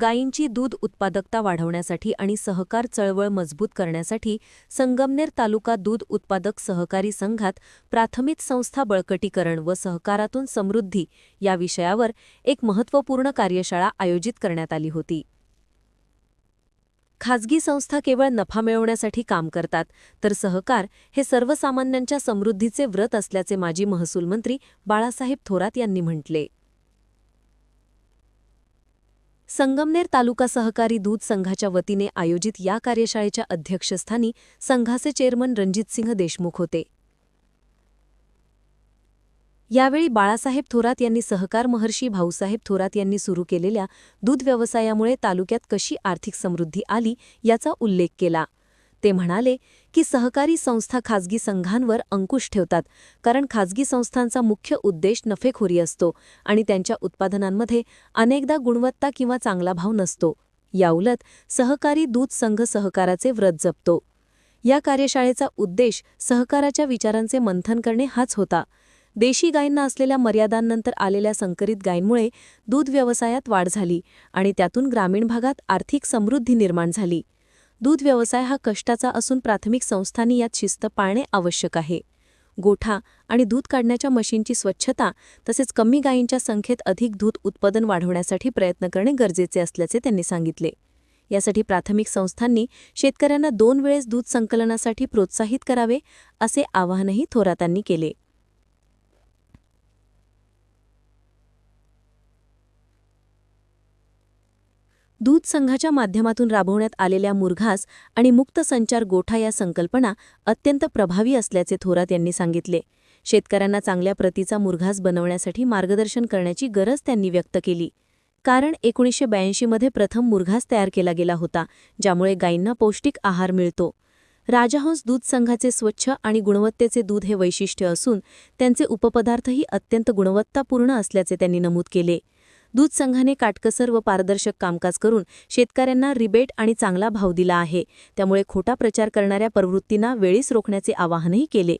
गायींची दूध उत्पादकता वाढवण्यासाठी आणि सहकार चळवळ मजबूत करण्यासाठी संगमनेर तालुका दूध उत्पादक सहकारी संघात प्राथमिक संस्था बळकटीकरण व सहकारातून समृद्धी या विषयावर एक महत्त्वपूर्ण कार्यशाळा आयोजित करण्यात आली होती. खाजगी संस्था केवळ नफा मिळवण्यासाठी काम करतात तर सहकार हे सर्वसामान्यांच्या समृद्धीचे व्रत असल्याचे माजी महसूल मंत्री बाळासाहेब थोरात यांनी म्हटले. संगमनेर तालुका सहकारी दूध संघाच्या वतीने आयोजित या कार्यशाळेच्या अध्यक्षस्थानी संघाचे चेअरमन रणजितसिंह देशमुख होते. यावेळी बाळासाहेब थोरात यांनी सहकार महर्षी भाऊसाहेब थोरात यांनी सुरू केलेल्या दूध व्यवसायामुळे तालुक्यात कशी आर्थिक समृद्धी आली याचा उल्लेख केला. ते म्हणाले की सहकारी संस्था खाजगी संघांवर अंकुश ठेवतात कारण खाजगी संस्थांचा मुख्य उद्देश नफेखोरी असतो आणि त्यांच्या उत्पादनांमध्ये अनेकदा गुणवत्ता किंवा चांगला भाव नसतो. याउलट सहकारी दूध संघ सहकाराचे व्रत जपतो. या कार्यशाळेचा उद्देश सहकाराच्या विचारांचे मंथन करणे हाच होता. देशी गायींना असलेल्या मर्यादांनंतर आलेल्या संकरित गायींमुळे दूध व्यवसायात वाढ झाली आणि त्यातून ग्रामीण भागात आर्थिक समृद्धी निर्माण झाली. दूध व्यवसाय हा कष्टाचा असून प्राथमिक संस्थांनी यात शिस्त पाळणे आवश्यक आहे. गोठा आणि दूध काढण्याच्या मशीनची स्वच्छता तसेच कमी गायींच्या संख्येत अधिक दूध उत्पादन वाढवण्यासाठी प्रयत्न करणे गरजेचे असल्याचे त्यांनी सांगितले. यासाठी प्राथमिक संस्थांनी शेतकऱ्यांना दोन वेळेस दूध संकलनासाठी प्रोत्साहित करावे असे आवाहनही थोरातांनी केले. दूध संघाच्या माध्यमातून राबवण्यात आलेल्या मुरघास आणि मुक्त संचार गोठा या संकल्पना अत्यंत प्रभावी असल्याचे थोरात यांनी सांगितले. शेतकऱ्यांना चांगल्या प्रतीचा मुरघास बनवण्यासाठी मार्गदर्शन करण्याची गरज त्यांनी व्यक्त केली. कारण एकोणीसशे ब्याऐंशीमध्ये प्रथम मुरघास तयार केला गेला होता ज्यामुळे गायींना पौष्टिक आहार मिळतो. राजहंस दूध संघाचे स्वच्छ आणि गुणवत्तेचे दूध हे वैशिष्ट्य असून त्यांचे उपपदार्थही अत्यंत गुणवत्तापूर्ण असल्याचे त्यांनी नमूद केले. दूध संघाने काटकसर व पारदर्शक कामकाज करून शेतकऱ्यांना रिबेट आणि चांगला भाव दिला आहे. त्यामुळे खोटा प्रचार करणाऱ्या प्रवृत्तींना वेळीच रोखण्याचे आवाहनही केले.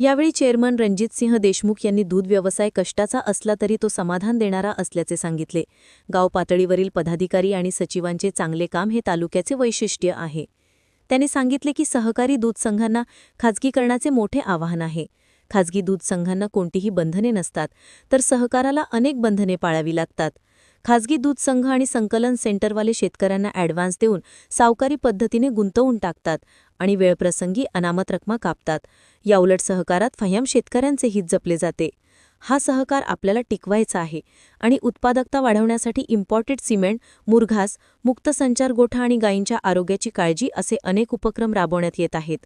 यावेळी चेअरमन रणजितसिंह देशमुख यांनी दूध व्यवसाय कष्टाचा असला तरी तो समाधान देणारा असल्याचे सांगितले. गाव पातळीवरील पदाधिकारी आणि सचिवांचे चांगले काम हे तालुक्याचे वैशिष्ट्य आहे. त्यांनी सांगितले की सहकारी दूध संघांना खाजगीकरणाचे मोठे आवाहन आहे. खाजगी दूध संघांना कोणतीही बंधने नसतात तर सहकाराला अनेक बंधने पाळावी लागतात. खाजगी दूध संघ आणि संकलन सेंटरवाले शेतकऱ्यांना ॲडव्हान्स देऊन सावकारी पद्धतीने गुंतवून टाकतात आणि वेळप्रसंगी अनामत रकमा कापतात. याउलट सहकारात फयाम शेतकऱ्यांचे हित जपले जाते. हा सहकार आपल्याला टिकवायचा आहे आणि उत्पादकता वाढवण्यासाठी इम्पॉर्टेड सिमेंट मुरघास मुक्त संचार गोठा आणि गायींच्या आरोग्याची काळजी असे अनेक उपक्रम राबवण्यात येत आहेत.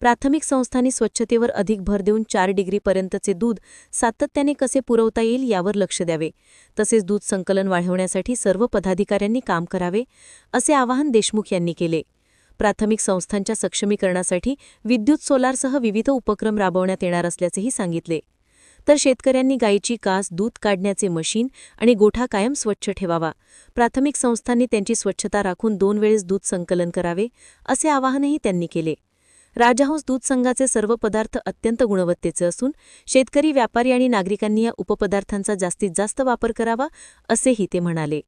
प्राथमिक संस्थांनी स्वच्छतेवर अधिक भर देऊन चार डिग्रीपर्यंतचे दूध सातत्याने कसे पुरवता येईल यावर लक्ष द्यावे. तसेच दूध संकलन वाढवण्यासाठी सर्व पदाधिकाऱ्यांनी काम करावे असे आवाहन देशमुख यांनी केले. प्राथमिक संस्थांच्या सक्षमीकरणासाठी विद्युत सोलारसह विविध उपक्रम राबवण्यात येणार असल्याचेही सांगितले. तर शेतकऱ्यांनी गायीची कास दूध काढण्याचे मशीन आणि गोठा कायम स्वच्छ ठेवावा. प्राथमिक संस्थांनी त्यांची स्वच्छता राखून दोन वेळेस दूध संकलन करावे असे आवाहनही त्यांनी केले. राजहंस दूध संघाचे सर्व पदार्थ अत्यंत गुणवत्तेचे असून शेतकरी व्यापारी आणि नागरिकांनी या उपपदार्थांचा जास्तीत जास्त वापर करावा असेही ते म्हणाले.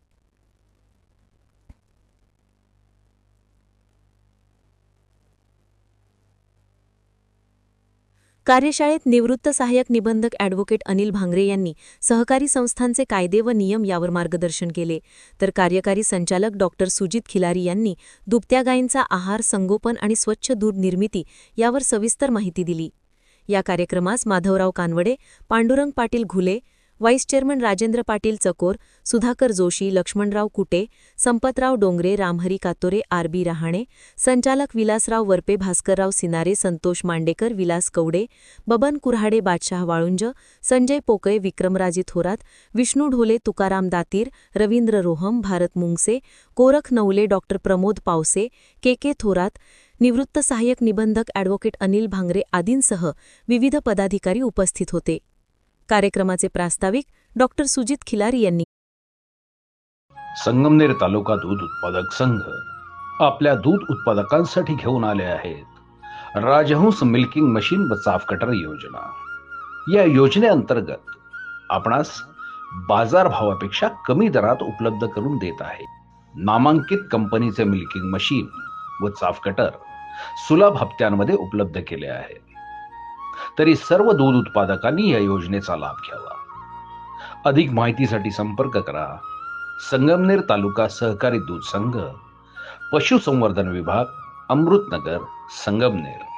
कार्यशाळेत निवृत्त सहाय्यक निबंधक ॲडव्होकेट अनिल भांगरे यांनी सहकारी संस्थांचे कायदे व नियम यावर मार्गदर्शन केले. तर कार्यकारी संचालक डॉक्टर सुजित खिलारी यांनी दुभत्या गायींचा आहार संगोपन आणि स्वच्छ दूध निर्मिती यावर सविस्तर माहिती दिली. या कार्यक्रमास Madhavrao Kanawade Pandurang Patil Ghule vice chairman Rajendra Patil Chakor Sudhakar Joshi Laxmanrao Kute Sampatrao Dongre Ramhari Katore R B Rahane संचालक Vilasrao Varpe Bhaskarrao Sinare Santosh Mandekar Vilas Kawade Baban Kurhade Badshah Walunj Sanjay Pokale Vikramraje Thorat Vishnu Dhole Tukaram Datir Ravindra Roham Bharat Mungase Korakh Navale doctor Pramod Pawase K K Thorat निवृत्त सहाय्यक निबंधक advocate Anil Bhangare आदींसह विविध पदाधिकारी उपस्थित होते. कार्यक्रमाचे प्रास्ताविक डॉक्टर सुजित खिलारी यांनी. संगमनेर तालुका दूध उत्पादक संघ आपल्या दूध उत्पादकांसाठी घेऊन आले आहेत. राजहंस मिल्किंग मशीन व चाफ कटर योजना. या योजनेअंतर्गत आपणास बाजारभावापेक्षा कमी दरात उपलब्ध करून देत आहे. नामांकित कंपनीचे मिल्किंग मशीन व चाफ कटर सुलभ हप्त्यांमध्ये उपलब्ध केले आहे तरी सर्व दूध उत्पादकांनी या योजनेचा लाभ घ्यावा. अधिक माहितीसाठी संपर्क करा. संगमनेर तालुका सहकारी दूध संघ पशुसंवर्धन विभाग अमृतनगर संगमनेर.